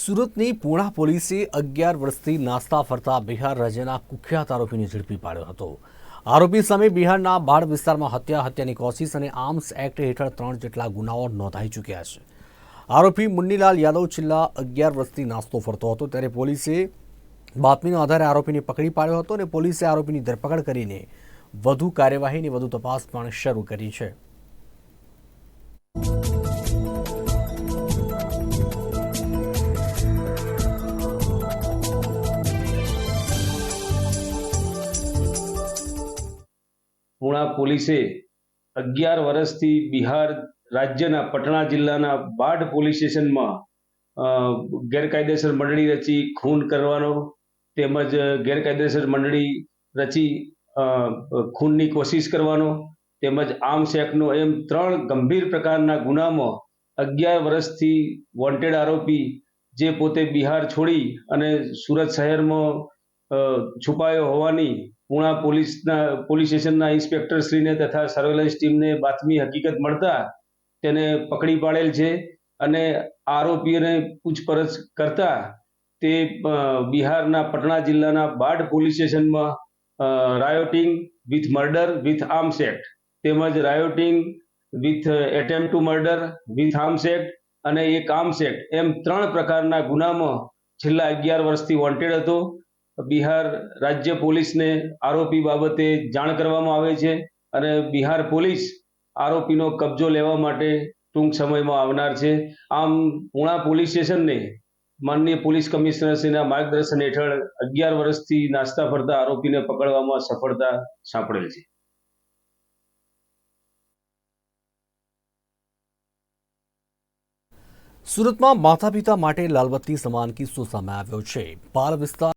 સુરતની પૂણા પોલીસે અગિયાર વર્ષથી નાસ્તા ફરતા બિહાર રાજ્યના કુખ્યાત આરોપીને ઝડપી પાડ્યો હતો. આરોપી સામે બિહારના બાળ વિસ્તારમાં હત્યા, હત્યાની કોશિશ અને આર્મ્સ એક્ટ હેઠળ ત્રણ જેટલા ગુનાઓ નોંધાઈ ચૂક્યા છે. આરોપી મુન્નીલાલ યાદવ છેલ્લા અગિયાર વર્ષથી નાસ્તો ફરતો હતો ત્યારે પોલીસે બાતમીના આધારે આરોપીને પકડી પાડ્યો હતો અને પોલીસે આરોપીની ધરપકડ કરીને વધુ કાર્યવાહીની વધુ તપાસ પણ શરૂ કરી છે. પુણા પોલીસે અગિયાર વર્ષથી બિહાર રાજ્યના પટણા જિલ્લાના બાઢ પોલીસ સ્ટેશનમાં ગેરકાયદેસર મંડળી રચી ખૂન કરવાનો તેમજ ગેરકાયદેસર મંડળી રચી ખૂનની કોશિશ કરવાનો તેમજ આર્મ્સ એક્ટનો એમ ત્રણ ગંભીર પ્રકારના ગુનામાં અગિયાર વર્ષથી વોન્ટેડ આરોપી જે પોતે બિહાર છોડી અને સુરત શહેરમાં છુપાયો હોવાની પુણા પોલીસના, પોલીસ સ્ટેશનના ઇન્સ્પેક્ટરશ્રીને તથા સર્વેલન્સ ટીમને બાતમી હકીકત મળતા તેને પકડી પાડેલ છે અને આરોપીઓને પૂછપરછ કરતા તે બિહારના પટણા જિલ્લાના બાઢ પોલીસ સ્ટેશનમાં rioting with murder with arms act તેમજ rioting with attempt to murder with arms act અને એક આર્મ્સ એક્ટ એમ ત્રણ પ્રકારના ગુનામાં છેલ્લા અગિયાર વર્ષથી વોન્ટેડ હતો. બિહાર રાજ્ય પોલીસને આરોપી બાબતે જાણ કરવામાં આવે છે અને બિહાર પોલીસ આરોપીનો કબજો લેવા માટે ટૂંક સમયમાં આવનાર છે. આમ પૂણા પોલીસ સ્ટેશનને માનનીય પોલીસ કમિશનરશ્રીના માર્ગદર્શન હેઠળ અગિયાર વર્ષથી નાસ્તા ફરતા આરોપીને પકડવામાં સફળતા સાંપડેલ છે. સુરતમાં માતા પિતા માટે લાલબત્તી સમાન કિસ્સો સામે આવ્યો છે. બાળ વિસ્તાર